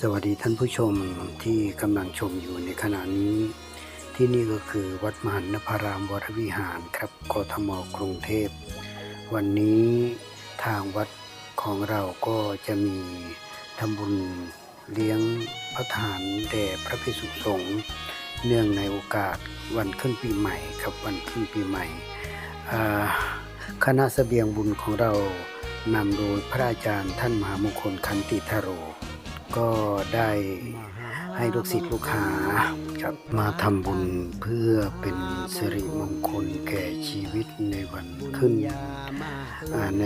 สวัสดีท่านผู้ชมที่กำลังชมอยู่ในขณะนี้ ที่นี่ก็คือวัดมหันนพารามวรวิหารครับกทมกรุงเทพ วันนี้ทางวัดของเราก็จะมีทำบุญเลี้ยงพระทานแด่พระภิกษุสงฆ์เนื่องในโอกาสวันขึ้นปีใหม่ครับวันขึ้นปีใหม่คณะเสบียงบุญของเรานำโดยพระอาจารย์ท่านมหามงคลคันติทโร ก็ได้ให้ลูกศิษย์ลูกหาครับมาทำบุญเพื่อเป็นสิริมงคลแก่ชีวิตในวันขึ้นใน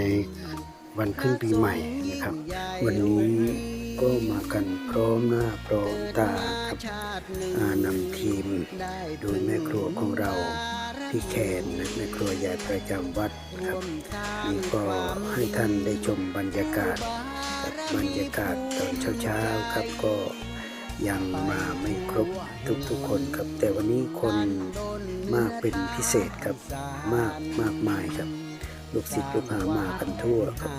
วันขึ้นปีใหม่นะครับ วันนี้ก็มากันพร้อมหน้าพร้อมตาครับนำทีมโดยแม่ครัวของเราพี่แคนนะแม่ครัวใหญ่ประจำวัดครับนี่ก็ให้ท่านได้ชมบรรยากาศ บรรยากาศตอนเช้าๆครับก็ยังมาไม่ครบทุกๆคนครับ แต่วันนี้คนมากเป็นพิเศษครับมากมากมายครับลูกศิษย์ลูกหามากันทั่วครับ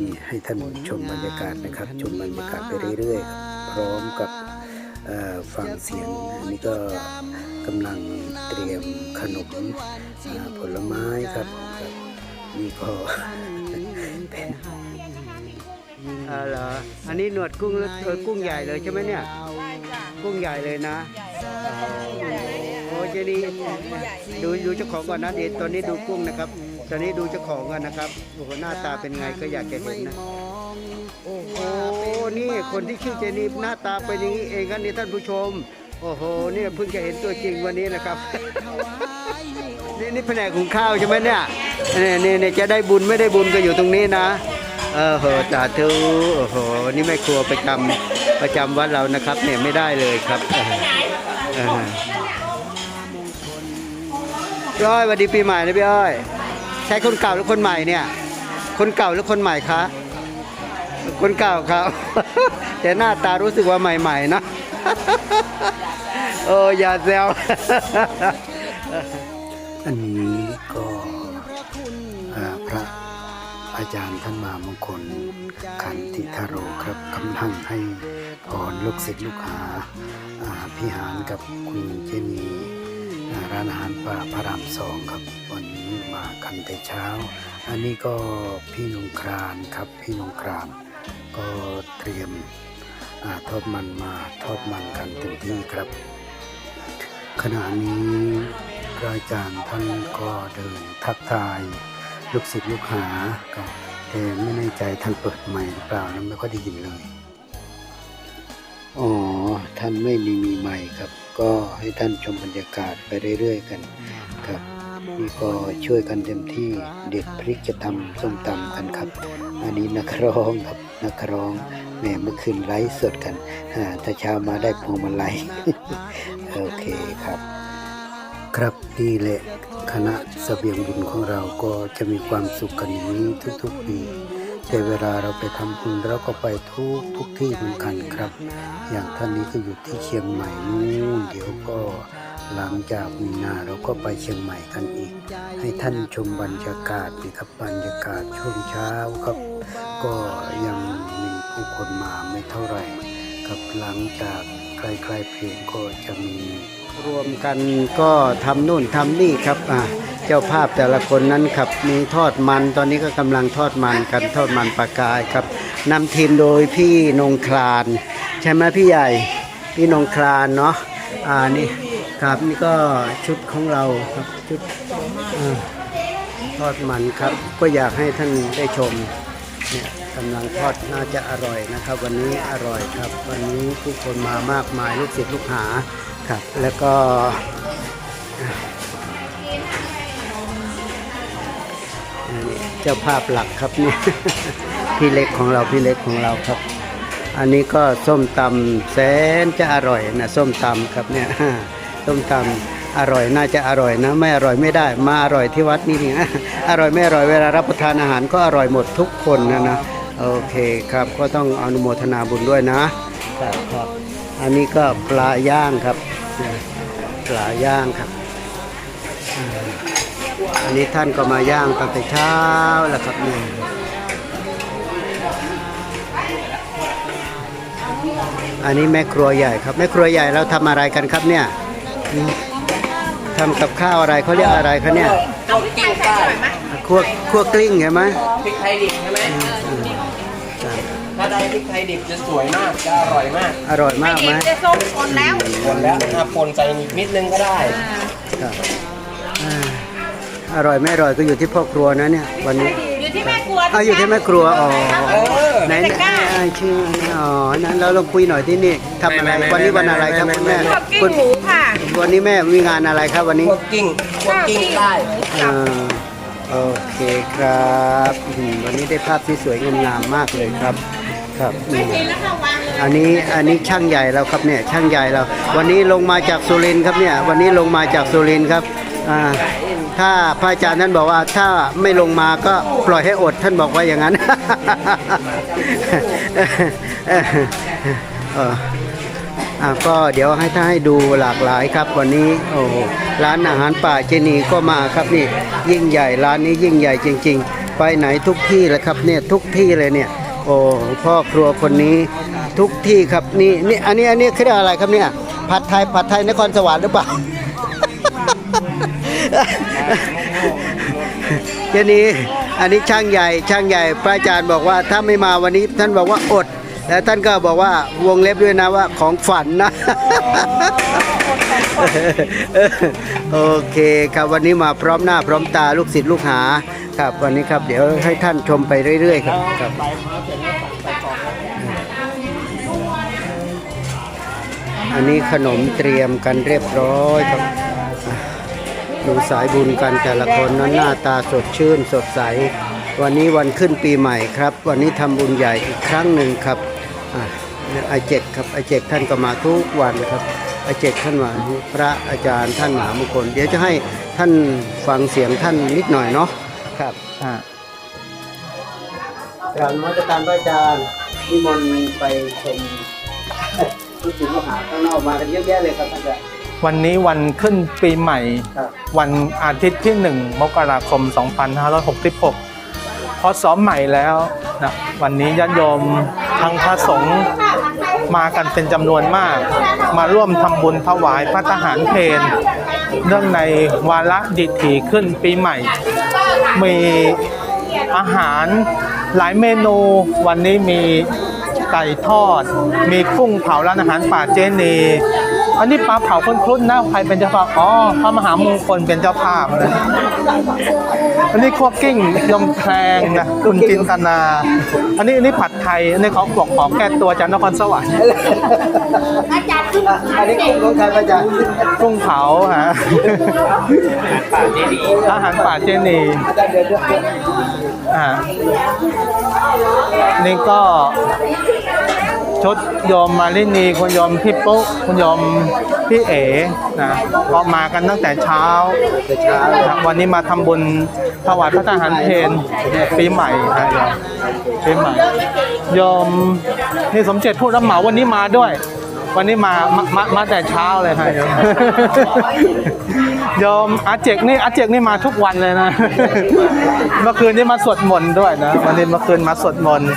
นี่ให้ท่านชมบรรยากาศนะครับชมบรรยากาศไปเรื่อยๆครับพร้อมกับฟังเสียงอันนี้ก็กำลังเตรียมขนมผลไม้ครับครับนี่ก็เป็น อ่าเหรออันนี้หนวดกุ้งแล้วเออกุ้งใหญ่เลยใช่ไหมเนี่ยกุ้งใหญ่เลยนะโอ้เจนี่ดูดูเจ้าของก่อนนะเดี๋ยวตอนนี้ดูกุ้งนะครับ ตอนนี้ดูเจ้าของกันนะครับโอ้โหหน้าตาเป็นไงก็อยากจะเห็นนะ โอ้โห นี่คนที่ชื่อเจนี่หน้าตาเป็นอย่างนี้เองครับนี่ท่านผู้ชม โอ้โห เนี่ยเพิ่งจะเห็นตัวจริงวันนี้นะครับ นี่นี่แผนกหุงข้าวใช่ไหมเนี่ยนี่นี่นี่จะได้บุญไม่ได้บุญก็อยู่ตรงนี้นะ เออโหสาธุโอ้โหนี่แม่ครัวประจำประจำวัดเรานะครับ เนี่ยไม่ได้เลยครับพี่อ้อยวัสดีปีใหม่นะพี่อ้อย ใช้คนเก่าหรือคนใหม่เนี่ย คนเก่าหรือคนใหม่คะคนเก่าครับ แต่หน้าตารู้สึกว่าใหม่ๆนะโอ้อย่าแซวอันนี้ก็ อาจารย์ท่านมามงคลขันติทาโรครับกำลังให้พรลูกศิษย์ลูกหาพี่หานกับคุณเจนีร้านอาหารป่าพระรามสองครับวันนี้มากันแต่เช้า อันนี้ก็พี่นงครานครับพี่นงครานก็เตรียมอทอดมันมาทอดมันกันเต็มที่ครับ ขณะนี้พระอาจารย์ท่านก็เดินทักทาย ลูกศิษย์ลูกหาครับแต่ไม่แน่ใจท่านเปิดใหม่หรือเปล่านั้นไม่ค่อยได้ยินเลย อ๋อ ท่านไม่มีมีใหม่ครับ ก็ให้ท่านชมบรรยากาศไปเรื่อยๆกันครับนี่ก็ช่วยกันเต็มที่เด็ดพริกจะทำส้มตำกันครับ อันนี้นักร้องครับนักร้องแหม่เมื่อคืนไลฟ์สดกันอ่าถ้าเช้ามาได้พวงมาลัยโอเคครับ ครับนี่แหละคณะเสบียงบุญของเราก็จะมีความสุขกันอย่างนี้ทุกๆปีแต่เวลาเราไปทำบุญเราก็ไปทุกทุกที่เหมือนกันครับ อย่างท่านนี้ก็อยู่ที่เชียงใหม่นู่นเดี๋ยวก็หลังจากมีนาเราก็ไปเชียงใหม่กันอีก ให้ท่านชมบรรยากาศนี่ครับบรรยากาศช่วงเช้าครับ ก็ยังมีผู้คนมาไม่เท่าไหร่ครับหลังจากใกล้ๆเพลงก็จะมี รวมกันก็ทำนู่นทำนี่ครับอ่าเจ้าภาพแต่ละคนนั้นครับมีทอดมันตอนนี้ก็กำลังทอดมันกันทอดมันปลากายครับนำทีมโดยพี่นงคลาน ใช่ไหมพี่ใหญ่พี่นงคลานเนาะอ่านี่ครับนี่ก็ชุดของเราครับชุดอาทอดมันครับ ก็อยากให้ท่านได้ชมเนี่ยกำลังทอดน่าจะอร่อยนะครับ วันนี้อร่อยครับ วันนี้ผู้คนมามากมายลูกศิษย์ลูกหา ครับ แล้วก็นี่เจ้าภาพหลักครับเนี่ยพี่เล็กของเราพี่เล็กของเราครับ อันนี้ก็ส้มตำแสนจะอร่อยนะส้มตำครับเนี่ยส้มตำอร่อยน่าจะอร่อยนะ ไม่อร่อยไม่ได้มาอร่อยที่วัดนี่นี่อร่อยไม่อร่อยเวลารับประทานอาหารก็อร่อยหมดทุกคนนะนะโอเคครับก็ต้องอนุโมทนาบุญด้วยนะครับครับอันนี้ก็ปลาย่างครับ ปลาย่างครับอ่าอันนี้ท่านก็มาย่างตั้งแต่เช้าแล้วครับเนี่ยอันนี้แม่ครัวใหญ่ครับแม่ครัวใหญ่เราทำอะไรกันครับเนี่ยอืมทำกับข้าวอะไรเขาเรียกอะไรคะเนี่ยเอากิ้งใต้คั่วคั่วกลิ้งใช่ไหมพริกไทยดิบใช่ไหมถ้าได้พริกไทยดิบจะสวยมากจะอร่อยมากอร่อยมากไหมจะส้มคนแล้วคนแล้วถ้าปนใจนิดนึงก็ได้ครับอ่าอร่อยไม่อร่อยก็อยู่ที่พ่อครัวนะเนี่ยวันนี้อยู่ที่แม่ครัวเอาอยู่ที่แม่ครัวอ๋อเออ ไหนไหนไอ้ชื่ออ๋อนั้นเราลองคุยหน่อยที่นี่ทำอะไรไม่ไม่วันนี้วันอะไรครับไม่คุณไม่ แม่ไม่ชอบกิ้งคุณหมูค่ะวันนี้แม่มีงานอะไรครับวันนี้พวกกิ้งพวกกิ้งใต้อ่าโอเคครับอืมวันนี้ได้ภาพที่สวยงามมากเลยครับ ครับนี่ทีแล้วค่ะวางเลยอันนี้อันนี้ช่างใหญ่เราครับเนี่ยช่างใหญ่เรา วันนี้ลงมาจากสุรินทร์ครับเนี่ยวันนี้ลงมาจากสุรินทร์ครับอ่าถ้าพระอาจารย์ท่านบอกว่าถ้าไม่ลงมาก็ปล่อยให้อดท่านบอกว่าอย่างนั้นเอออ่าก็เดี๋ยวให้ท่านให้ดูหลากหลายครับวันนี้โอ้โหร้านอาหารป่าเจนีก็มาครับนี่ยิ่งใหญ่ร้านนี้ยิ่งใหญ่จริง ๆ ไปไหนทุกที่เลยครับเนี่ยทุกที่เลยเนี่ย โอ้พ่อครัวคนนี้ทุกที่ครับนี่นี่อันนี้อันนี้คืออะไรครับเนี่ยผัดไทยผัดไทยนครสวรรค์หรือเปล่าเจนี้อันนี้ช่างใหญ่ช่างใหญ่พระอาจารย์บอกว่าถ้าไม่มาวันนี้ท่านบอกว่าอด แล้วท่านก็บอกว่าวงเล็บด้วยนะว่าของฝันนะ โอเคครับวันนี้มาพร้อมหน้าพร้อมตาลูกศิษย์ลูกหาครับวันนี้ครับเดี๋ยวให้ท่านชมไปเรื่อย ๆ ครับครับอันนี้ขนมเตรียมกันเรียบร้อยครับดูสายบุญกันแต่ละคนนั้นหน้าตาสดชื่นสดใส วันนี้วันขึ้นปีใหม่ครับ วันนี้ทำบุญใหญ่อีกครั้งหนึ่งครับไอเจ็กครับไอเจ็กท่านก็มาทุกวันครับ ไอเจกท่านมาพระอาจารย์ท่านมหามงคล เดี๋ยวจะให้ท่านฟังเสียงท่านนิดหน่อยเนาะครับอ่ากราบนมัสการพระอาจารย์นิมนต์ไปชมลูกศิษย์ลูกหาข้างนอกมากันเยอะแยะเลยครับท่านอาจารย์วันนี้วันขึ้นปีใหม่ครับวันอาทิตย์ที่ 1 มกราคม 2566พศใหม่แล้วนะวันนี้ญาติโยมทางพระสงฆ์ มากันเป็นจำนวนมาก มาร่วมทำบุญถวายพระทหารเพลเรื่องในวาระดิถีขึ้นปีใหม่ มีอาหารหลายเมนูวันนี้มีไก่ทอด มีกุ้งเผาร้านอาหารป่าเจนี อันนี้ปลาเผาคนคลุ้นนะใครเป็นเจ้าภาพอ๋อพระมหามงคลเป็นเจ้าภาพนะอันนี้คั่วกิ้งยมแครงนะคุณจินตนา อันนี้อันนี้ผัดไทยอันนี้ขาบอกขอแก้ตัวจากนครสวรรค์อาจารย์อันนี้ของของใครอาจารย์กุ้งเผาฮะป่าเจดีอาหารป่าเจนีอาจารย์เดี๋ยวเดี๋ยวเดี๋ยวอ่านี่ก็ ชดโยมมาลินีคุณโยมพี่ปุ๊คุณโยมพี่เอ๋นะก็มากันตั้งแต่เช้านะวันนี้มาทำบุญถวายพระทหารเพลปีใหม่นะโยมปีใหม่โยมนี่สมเจตผู้รับเหมาวันนี้มาด้วย วันนี้มามามามาแต่เช้าเลยครับยมโยมอาเจกนี่อาเจกนี่มาทุกวันเลยนะ เมื่อคืนนี้มาสวดมนต์ด้วยนะ วันนี้เมื่อคืนมาสวดมนต์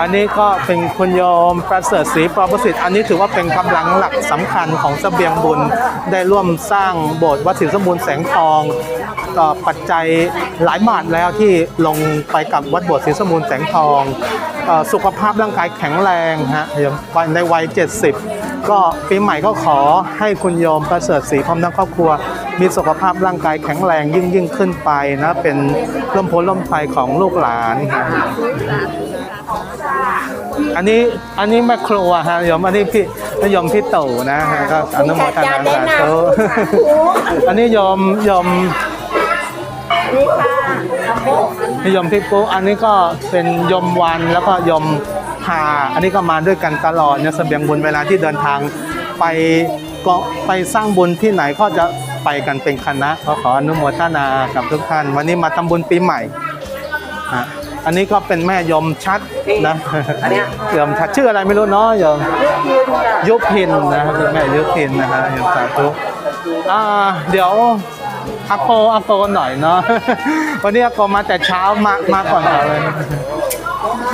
อันนี้ก็เป็นคุณโยมประเสริฐศรีปรประสิทธิ์อันนี้ถือว่าเป็นกำลังหลักสำคัญของเสบียงบุญได้ร่วมสร้างโบสถ์วัดศรีสมบูรณ์แสงทองต่อปัจจัยหลายบาทแล้วที่ลงไปกับวัดโบสถ์ศรีสมบูรณ์แสงทองสุขภาพร่างกายแข็งแรงฮะในวัย 70 ก็ปีใหม่ก็ขอให้คุณโยมประเสริฐศรีพร้อมทั้งครอบครัว มีสุขภาพร่างกายแข็งแรงยิ่งยิ่งขึ้นไปนะเป็นร่มโพล่มไทรของลูกหลานฮะอันนี้อันนี้แม่ครัวฮะโยมอันนี้พี่โยมพี่ตู่นะฮะก็อนุโมทนาสาธุอันนี้โยมโยมนี่โยมพี่ปุ๊อันนี้ก็เป็นโยมวันแล้วก็โยมพาอันนี้ก็มาด้วยกันตลอดเนี่ยเสบียงบุญเวลาที่เดินทางไปก็ไปสร้างบุญที่ไหนก็จะ ไปกันเป็นคณะก็ขออนุโมทนากับทุกท่าน วันนี้มาทำบุญปีใหม่อะอันนี้ก็เป็นแม่ยมชัดนะอันเนี้ยยมชัดชื่ออะไรไม่รู้เนาะโยมยุพินนะเป็นแม่ยุพินนะฮะโยมสาธุอ่าเดี๋ยวอาโกอาโกหน่อยเนาะวันนี้อาโกมาแต่เช้ามามาก่อนเราเลย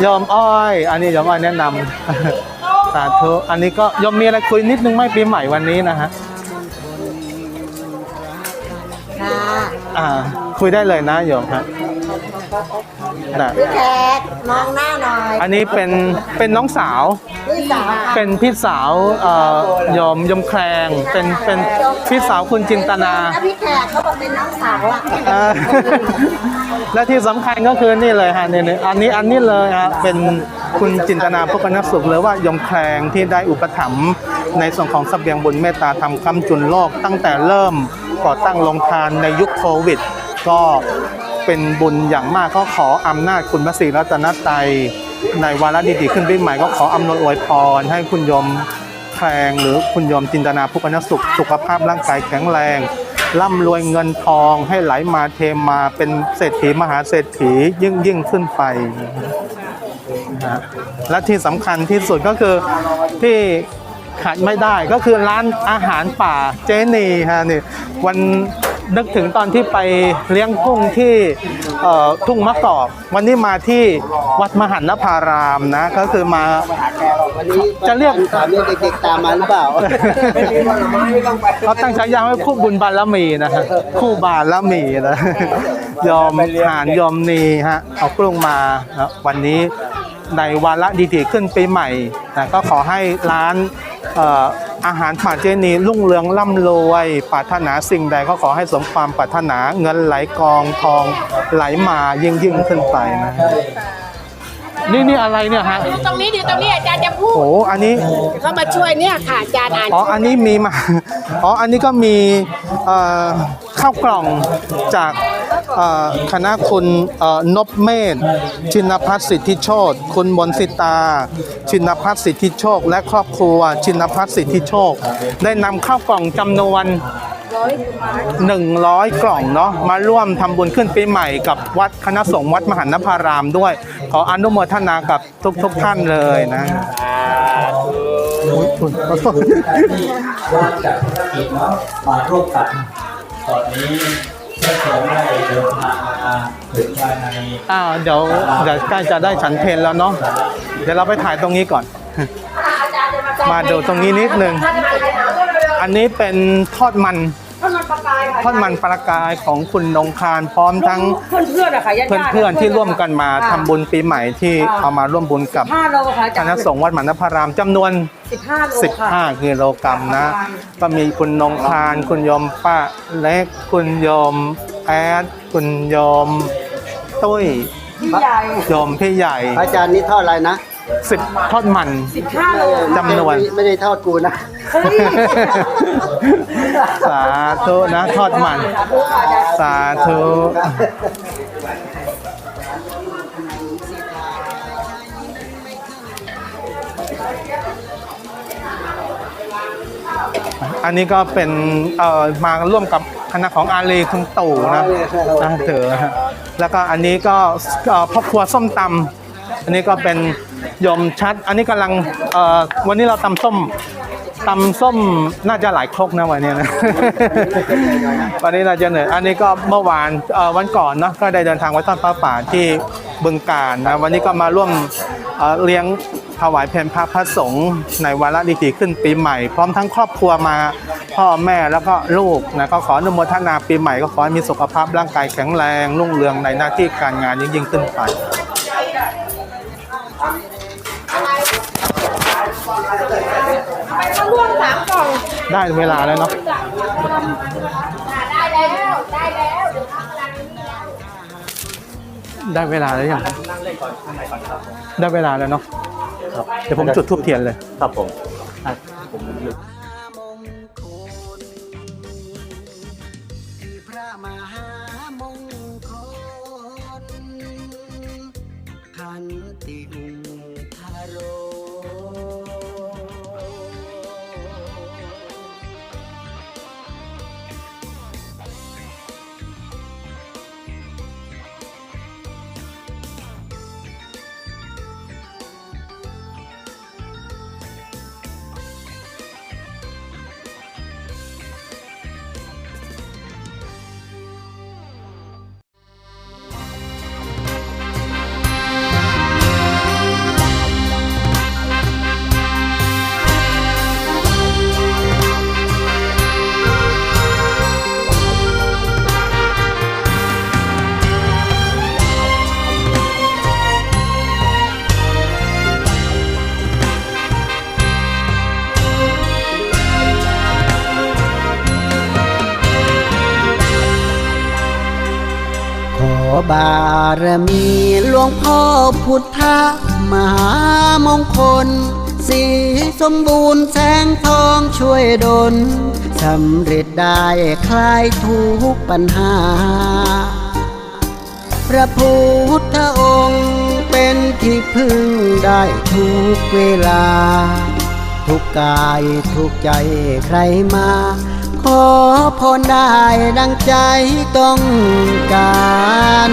โยมอ้อย อันนี้โยมอ้อยแนะนำสาธุอันนี้ก็ยอมมีอะไรคุยนิดนึงไหมปีใหม่วันนี้นะฮะค่ะ อ่า คุยได้เลยนะโยมครับนะพี่แขกมองหน้าหน่อย อันนี้เป็นเป็นน้องสาว พี่สาวค่ะเป็นพี่สาวเอ่อยอมยมแคลงเป็นเป็นพี่สาวคุณจินตนาถ้พี่แขกเขาบอกเป็นน้องสาวอะอ่าและที่สำคัญก็คือนี่เลยฮะนี่นี่อันนี้อันนี้เลยฮะเป็นคุณจินตนาพุกนสุขหรือว่ายมแคลงที่ได้อุปถัมภ์ในส่วนของเสบียงบุญเมตตาธรรมคำจุนโลก ตั้งแต่เริ่มก่อตั้งโรงทานในยุคโควิด ก็เป็นบุญอย่างมากก็ขออำนาจคุณพระศรีรัตนตรัย ในวาระดีๆขึ้นปีใหม่ก็ขออำนวยอวยพร ให้คุณยมแคลงหรือคุณยมจินตนาพุกนสุข สุขภาพร่างกายแข็งแรง ร่ำรวยเงินทองให้ไหลมาเทมาเป็นเศรษฐีมหาเศรษฐียิ่งยิ่งขึ้นไปนะฮะและที่สำคัญที่สุดก็คือที่ขาดไม่ได้ก็คือร้านอาหารป่าเจนีฮะนี่วัน นึกถึงตอนที่ไปเลี้ยงกุ้งที่เอ่อทุ่งมะกอกวันนี้มาที่วัดมหันนภารามนะ ก็คือมาวันนี้จะเรียกถามเรียกเด็กๆตามมาหรือเปล่าเขาตั้งฉายาไว้คู่บุญบารมีนะฮะคู่บารมีนะยอมหานยอมนีฮะเอากรุงมานะวันนี้ในวาระดีๆขึ้นปีใหม่นะก็ขอให้ร้านเอาหารป่าเจนีรุ่งเรืองร่ำรวยปรารถนาสิ่งใดก็ขอให้สมความปรารถนาเงินไหลกองทองไหลมายิ่งยิ่งขึ้นไปนะ นี่นี่อะไรเนี่ยฮะตรงนี้อยู่ตรงนี้อาจารย์จะพูดโอ้อันนี้เขามาช่วยเนี่ยค่ะอาจารย์อ่านอ๋ออันนี้มีมาอ๋ออันนี้ก็มีเอ่อข้าวกล่องจากเอ่อคณะคุณเอ่อนบเมธชินพัฒน์สิทธิโชตคุณมนสิตา ชินพัฒน์สิทธิโชค และครอบครัวชินพัฒน์สิทธิโชค ได้นำข้าวกล่องจำนวน 100 กล่องเนาะมาร่วมทำบุญขึ้นปีใหม่กับวัดคณะสงฆ์วัดมหันนภารามด้วย ขออนุโมทนากับทุกๆท่านเลยนะอุ๊ยอุ๊ยขอโทษว่าจากธุรกิจเนาะมาร่วมกันตอนนี้พระสงฆ์ได้เดินทางมาถึงภายในอ้าวเดี๋ยวเดี๋ยวใกล้จะได้ฉันเพลแล้วเนาะเดี๋ยวเราไปถ่ายตรงนี้ก่อน มาดูตรงนี้นิดนึงอันนี้เป็นทอดมัน ทอดมันปลากายของคุณนงคารพร้อมทั้งเพื่อนเพื่อนๆอะค่ะญาติเพื่อนๆเพื่อนๆที่ร่วมกันมาทำบุญปีใหม่ที่เอามาร่วมบุญกับห้าโลค่ะคณะสงฆ์วัดมหันนพารามจำนวนสิบห้าโลค่ะ15กิโลกรัมนะ ก็มีคุณนงคารคุณโยมป้าเล็กคุณโยมแอดคุณโยมตุ้ยพี่ใหญ่โยมพี่ใหญ่พระอาจารย์นี่ทอดอะไรนะ สิบทอดมันสิบห้าโลจำนวน ไม่ไม่ได้ทอดกูนะ เฮ้ย สาธุนะทอดมัน สาธุอันนี้ก็เป็นเอ่อมาร่วมกับคณะของอาลีคุณตู่นะอ่าเถอฮะแล้วก็อันนี้ก็เอ่อพ่อครัวส้มตำ อันนี้ก็เป็นยมชัด อันนี้กำลังวันนี้เราตำส้มตำส้มน่าจะหลายครกนะวันนี้นะ วันนี้เราจะเหนื่อยอันนี้ก็เมื่อวานวันก่อนเนาะก็ได้เดินทางไปทอดพระป่าที่บึงการนะวันนี้ก็มาร่วมเเลี้ยงถวายเพลพระพระสงฆ์ในวาระดีๆขึ้นปีใหม่ พร้อมทั้งครอบครัวมาพ่อแม่แล้วก็ลูกนะก็ขออนุโมทนาปีใหม่ก็ขอให้มีสุขภาพร่างกายแข็งแรงรุ่งเรืองในหน้าที่การงานยิ่งยิ่งขึ้นไป เขาร่วมสามกล่องได้เวลาแล้วเนาะได้แล้วได้แล้วเดี๋ยวทำอะไรนี่แล้วได้เวลาแล้วยังได้เวลาแล้วเนาะเดี๋ยวผมจุดทูบเทียนเลยครับผมารมีหลวงพ่อพุทธมหามงคล สีสมบูรณ์แสงทองช่วยดลสำเร็จได้คลายทุกปัญหา พระพุทธองค์เป็นที่พึ่งได้ทุกเวลา ทุกกายทุกใจใครมา ขอพรได้ดังใจต้องการ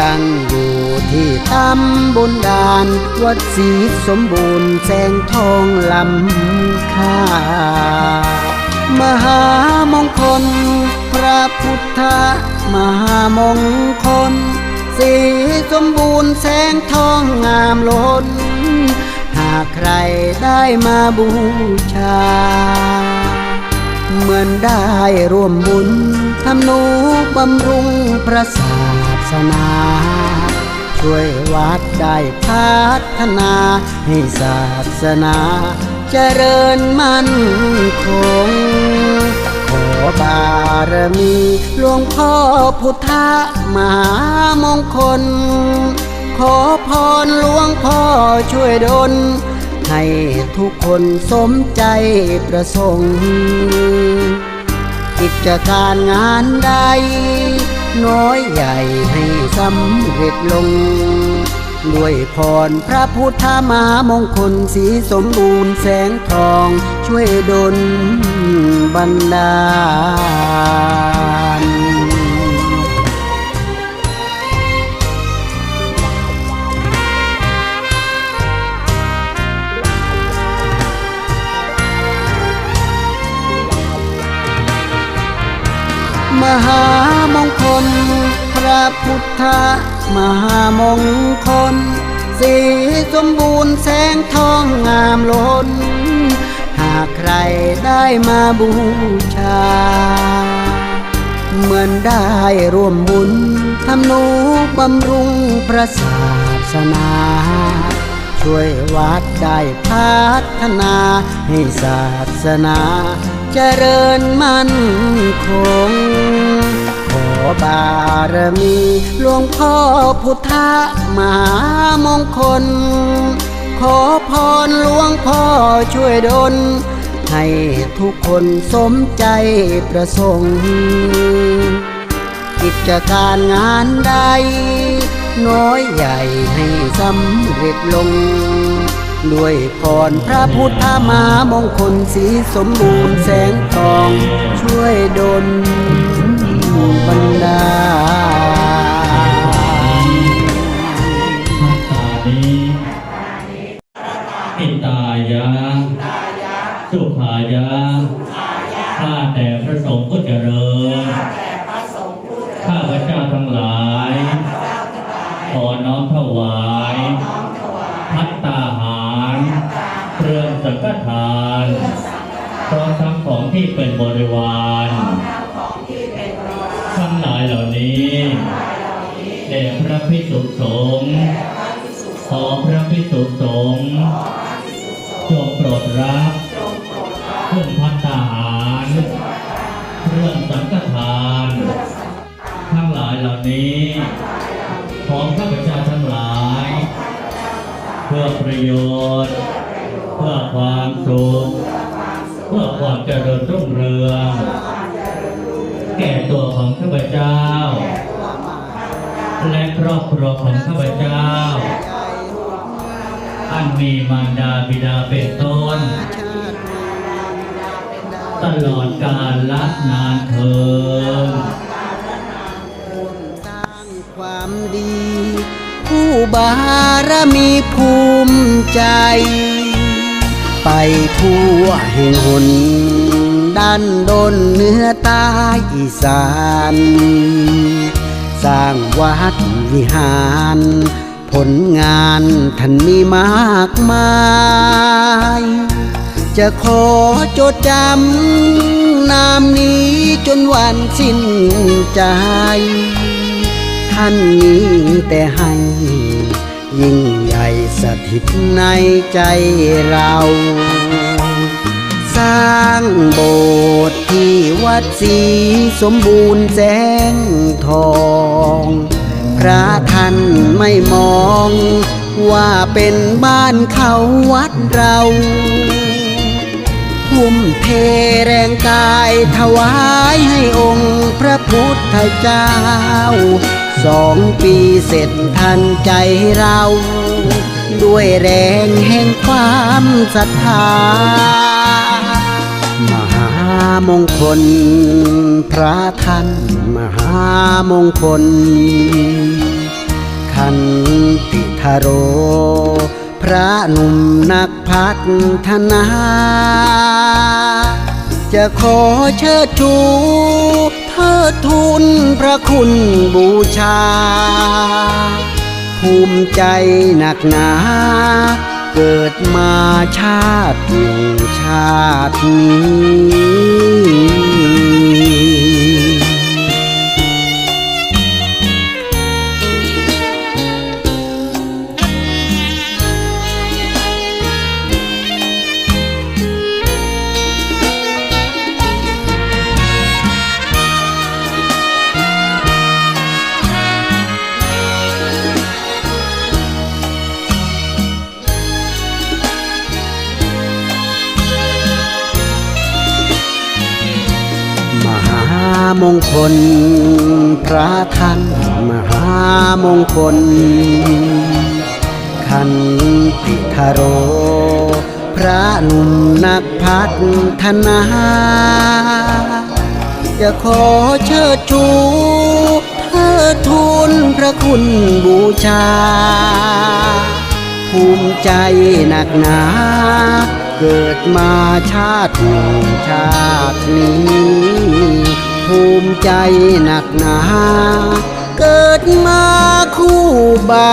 ตั้งอยู่ที่ตำบนดาน วัดศรีสมบูรณ์แสงทองลำค่ามหามงคล พระพุทธมหามงคล สีสมบูรณ์แสงทองงามล้น หากใครได้มาบูชา เหมือนได้ร่วมบุญทำนุบำรุงพระศาส นา ช่วยวัดได้พัฒนา ให้ศาสนาเจริญมั่นคง ขอบารมีหลวงพ่อพุทธมหามงคล ขอพรหลวงพ่อช่วยดลให้ทุกคนสมใจประสงค์กิจการงานใด น้อยใหญ่ให้สำเร็จลง ด้วยพรพระพุทธมามงคลสีสมบูรณ์แสงทอง ช่วยดลบันดาลมหา มงคลพระพุทธมหามงคล สีสมบูรณ์แสงทองงามล้น หากใครได้มาบูชา เหมือนได้ร่วมบุญทำนุบำรุงพระศาสนา ช่วยวัดได้พัฒนาให้ศาสนาเจริญมั่นคง บารมีหลวงพ่อพุทธมหามงคล ขอพรหลวงพ่อช่วยดล ให้ทุกคนสมใจประสงค์ กิจการงานใด น้อยใหญ่ให้สำเร็จลง ด้วยพรพระพุทธมามงคลสีสมบูรณ์แสงทองช่วยดล บันดาลอิตายะสุขายะข้าแต่พระสงฆ์ผู้เจริญข้าพระเจ้าทั้งหลาย ขอน้อมถวายพัตตาหารเครื่องสังฆทานพร้อมทั้งของที่เป็นบริวาร สุสงฆ์ขอพระพิสุสงฆ์จงโปรดรับเครื่องพัตตาหารเครื่องสังฆทาน ทั้งหลายเหล่านี้ ของข้าพเจ้าทั้งหลาย เพื่อประโยชน์ เพื่อความสุขเพื่อความเจริญรุ่งเรือง แก่ตัวของข้าพเจ้า และครอบครัวของข้าพเจ้า อันมีมารดาบิดาเป็นต้น ตลอดกาลละนานเทินสร้างความดี ผู้บารมีภูมิใจ ไปทั่วแห่งหนด้านดนเนื้อใต้อีสาน สร้างวัดวิหาร ผลงานท่านมีมากมาย จะขอจดจำนามนี้จนวันสิ้นใจ ท่านมีแต่ให้ยิ่งใหญ่สถิตในใจเรา สร้างโบสถ์ที่วัดศรีสมบูรณ์แสงทอง พระท่านไม่มอง ว่าเป็นบ้านเขาวัดเราทุ่มเทแรงกายถวายให้องค์พระพุทธเจ้า สองปีเสร็จทันใจเรา ด้วยแรงแห่งความศรัทธาามงคล พระท่านมหามงคลคันติทโร พระหนุ่มนักพัฒนา จะขอเชิดชูเทิดทูนพระคุณบูชา ภูมิใจหนักหนา เกิดมาชาติหนึ่งาตินี้ คลพระท่านมหามงคล คันติทโร พระหนุ่มนักพัฒนาจะขอเชิดชูเทิดทูนพระคุณบูชา ภูมิใจหนักหนาเกิดมาชาติหนึ่งชาตินี้ ภูมิใจหนักหนา เกิดมาคู่บา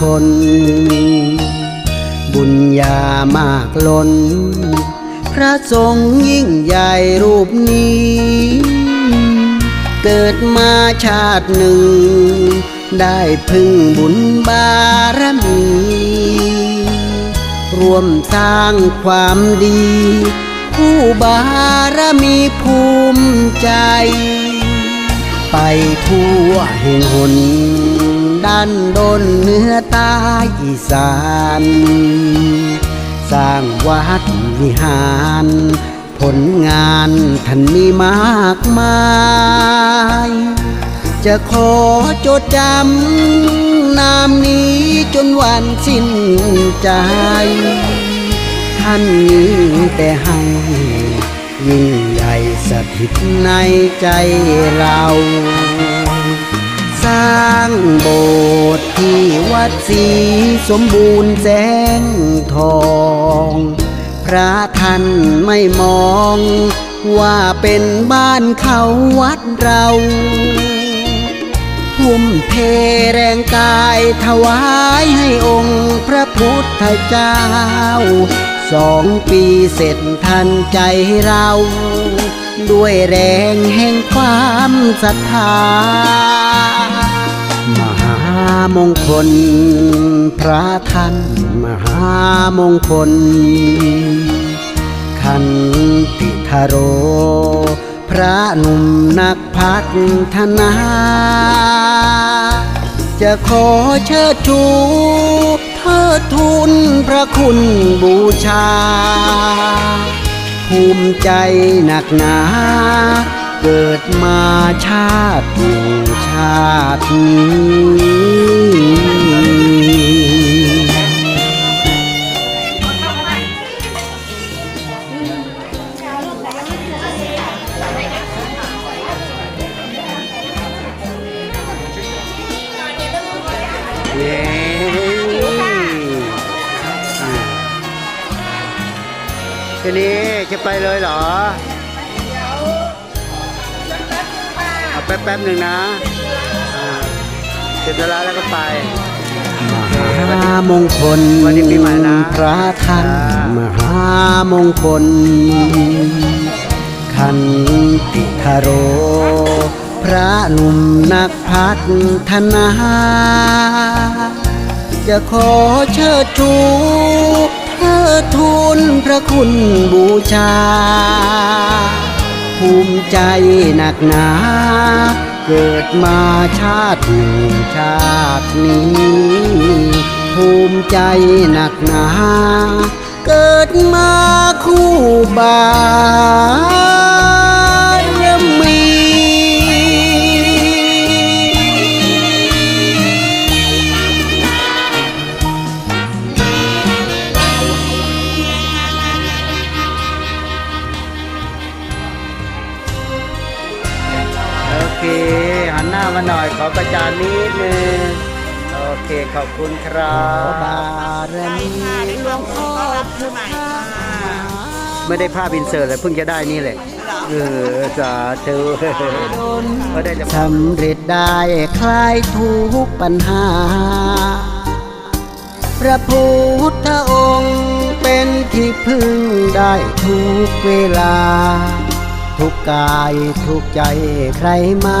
คลบุญญามากล้น พระทรงยิ่งใหญ่รูปนี้ เกิดมาชาติหนึ่ง ได้พึ่งบุญบารมี รวมสร้างความดี ผู้บารมีภูมิใจ ไปทั่วแห่งหน ด้านดนเนื้อต้อีสาน สร้างวัดวิหาร ผลงานท่านมีมากมาย จะขอจดจำนามนี้จนวันสิ้นใจ ท่านมีแต่ให้ยิ่งใหญ่สถิตในใจเรา สร้างโบสถ์ที่วัดศรีสมบูรณ์แสงทอง พระท่านไม่มอง ว่าเป็นบ้านเขาวัดเราทุ่มเทแรงกายถวายให้องค์พระพุทธเจ้า สองปีเสร็จทันใจเรา ด้วยแรงแห่งความศรัทธาามงคล พระท่านมหามงคล คันติทโร พระหนุ่มนักพัฒนา จะขอเชิดชูเทิดทูนพระคุณบูชา ภูมิใจหนักหนาเกิดมาชาติหนึ่งชาตินี้ เลยเหรอเอาแป๊บแป๊บๆหนึ่งนะอ่าเสร็จเวลาแล้วก็ไปมหามงคลวันนี้ปีใหม่นะพระท่านอ่ามมหามงคล คันติทโร พระหนุ่มนักพัฒนา จะขอเชิดชูเทูลพระคุณบูชา ภูมิใจหนักหนา เกิดมาชาติหนึ่งชาตินี้ ภูมิใจหนักหนา เกิดมาคู่บา มาหน่อยขอประจานนิดนึงโอเคขอบคุณครับบารมีหลวงพ่อพุทธาไม่ได้ภาพอินเสิร์ตเลยเพิ่งจะได้นี่แหละเออสาธุก็ได้จะสำเร็จได้คลายทุกปัญหา พระพุทธองค์เป็นที่พึ่งได้ทุกเวลา ทุกกายทุกใจใครมา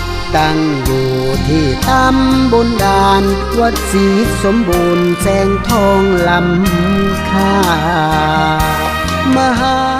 ตั้งอยู่ที่ตำบนดาน วัดสีสมบูรณ์แสงทองลำคามหา